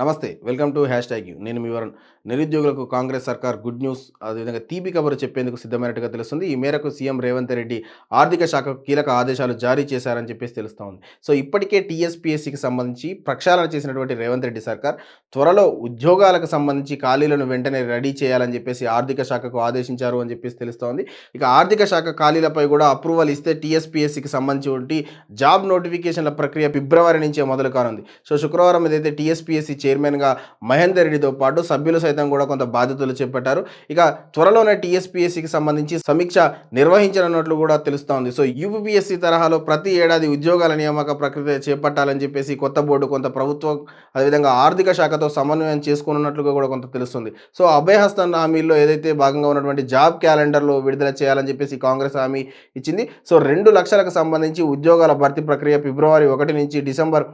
నమస్తే welcome to hashtag you. నేను మీ వరుణ్. నిరుద్యోగులకు కాంగ్రెస్ సర్కార్ గుడ్ న్యూస్ అదేవిధంగా తీపి కబురు చెప్పేందుకు సిద్ధమైనట్టుగా తెలుస్తుంది. ఈ మేరకు సీఎం రేవంత్ రెడ్డి ఆర్థిక శాఖ కీలక ఆదేశాలు జారీ చేశారని చెప్పేసి తెలుస్తూ ఉంది సో ఇప్పటికే టీఎస్పీఎస్సికి సంబంధించి ప్రక్షాళన చేసినటువంటి రేవంత్ రెడ్డి సర్కార్ త్వరలో ఉద్యోగాలకు సంబంధించి ఖాళీలను వెంటనే రెడీ చేయాలని చెప్పేసి ఆర్థిక శాఖకు ఆదేశించారు అని చెప్పేసి తెలుస్తోంది. ఇక ఆర్థిక శాఖ ఖాళీలపై కూడా అప్రూవల్ ఇస్తే టీఎస్పీఎస్సికి సంబంధించి జాబ్ నోటిఫికేషన్ల ప్రక్రియ ఫిబ్రవరి నుంచే మొదలు కానుంది. సో శుక్రవారం ఏదైతే టీఎస్పీఎస్సీ చైర్మన్గా మహేందర్ రెడ్డితో పాటు సభ్యులు సైతం కూడా కొంత బాధ్యతలు చేపట్టారు. ఇక త్వరలోనే టీఎస్పీఎస్సీకి సంబంధించి సమీక్ష నిర్వహించనున్నట్లు కూడా తెలుస్తోంది. సో యూపీఎస్సీ తరహాలో ప్రతి ఏడాది ఉద్యోగాల నియామక ప్రక్రియ చేపట్టాలని చెప్పేసి కొత్త బోర్డు కొంత ప్రభుత్వం అదేవిధంగా ఆర్థిక శాఖతో సమన్వయం చేసుకున్నట్లుగా కూడా కొంత తెలుస్తుంది. సో అభయహస్తం హామీల్లో ఏదైతే భాగంగా ఉన్నటువంటి జాబ్ క్యాలెండర్లో విడుదల చేయాలని చెప్పేసి కాంగ్రెస్ హామీ ఇచ్చింది. సో రెండు లక్షలకు సంబంధించి ఉద్యోగాల భర్తీ ప్రక్రియ ఫిబ్రవరి ఒకటి నుంచి డిసెంబర్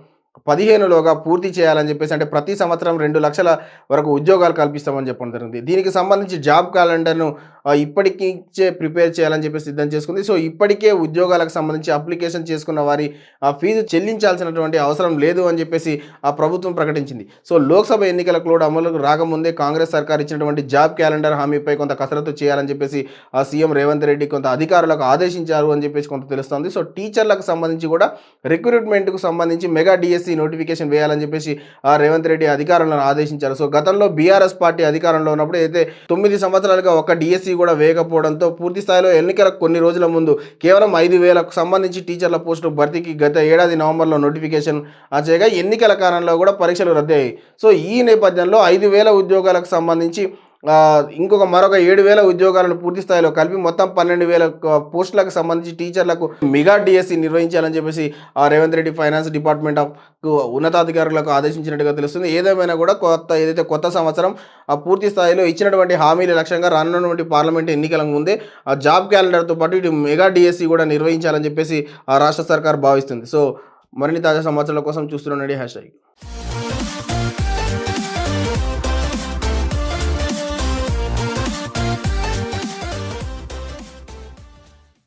పదిహేనులోగా పూర్తి చేయాలని చెప్పేసి అంటే ప్రతి సంవత్సరం రెండు లక్షల వరకు ఉద్యోగాలు కల్పిస్తామని చెప్పడం జరిగింది. దీనికి సంబంధించి జాబ్ క్యాలెండర్ను ఆ, ప్రిపేర్ చేయాలని చెప్పేసి సిద్ధం చేసుకుంది. సో ఇప్పటికే ఉద్యోగాలకు సంబంధించి అప్లికేషన్ చేసుకున్న వారి ఆ ఫీజు చెల్లించాల్సినటువంటి అవసరం లేదు అని చెప్పేసి ఆ ప్రభుత్వం ప్రకటించింది. సో లోక్సభ ఎన్నికలకు కూడా అమలుకు రాకముందే కాంగ్రెస్ సర్కార్ ఇచ్చినటువంటి జాబ్ క్యాలెండర్ హామీపై కొంత కసరత్తు చేయాలని చెప్పేసి ఆ సీఎం రేవంత్ రెడ్డి కొంత అధికారులకు ఆదేశించారు అని చెప్పేసి కొంత తెలుస్తోంది. సో టీచర్లకు సంబంధించి కూడా రిక్రూట్మెంట్కు సంబంధించి మెగా డిఎస్ డిఎస్సి నోటిఫికేషన్ వేయాలని చెప్పేసి ఆ రేవంత్ రెడ్డి అధికారులను ఆదేశించారు. సో గతంలో బీఆర్ఎస్ పార్టీ అధికారంలో ఉన్నప్పుడు అయితే తొమ్మిది సంవత్సరాలుగా ఒక డిఎస్సి కూడా వేయకపోవడంతో పూర్తి స్థాయిలో ఎన్నికలకు కొన్ని రోజుల ముందు కేవలం ఐదు వేలకు సంబంధించి టీచర్ల పోస్టులు భర్తీకి గత ఏడాది నవంబర్లో నోటిఫికేషన్ ఆ చేయగా ఎన్నికల కారణంలో కూడా పరీక్షలు రద్దయ్యాయి. సో ఈ నేపథ్యంలో ఐదు వేల ఉద్యోగాలకు సంబంధించి ఇంకొక మరొక ఏడు వేల ఉద్యోగాలను పూర్తి స్థాయిలో కలిపి మొత్తం పన్నెండు వేల పోస్టులకు సంబంధించి టీచర్లకు మెగా డిఎస్సి నిర్వహించాలని చెప్పేసి ఆ Revanth Reddy finance department of ఉన్నతాధికారులకు ఆదేశించినట్టుగా తెలుస్తుంది. ఏదేమైనా కూడా కొత్త ఏదైతే కొత్త సంవత్సరం ఆ పూర్తి స్థాయిలో ఇచ్చినటువంటి హామీల లక్ష్యంగా రానున్నటువంటి పార్లమెంట్ ఎన్నికల ముందే ఆ జాబ్ క్యాలెండర్తో పాటు ఇటు మెగా డిఎస్సి కూడా నిర్వహించాలని చెప్పేసి ఆ రాష్ట్ర సర్కార్ భావిస్తుంది. సో మరిన్ని తాజా సమాచారాల కోసం చూస్తుండండి హ్యాష్ ట్యాగ్.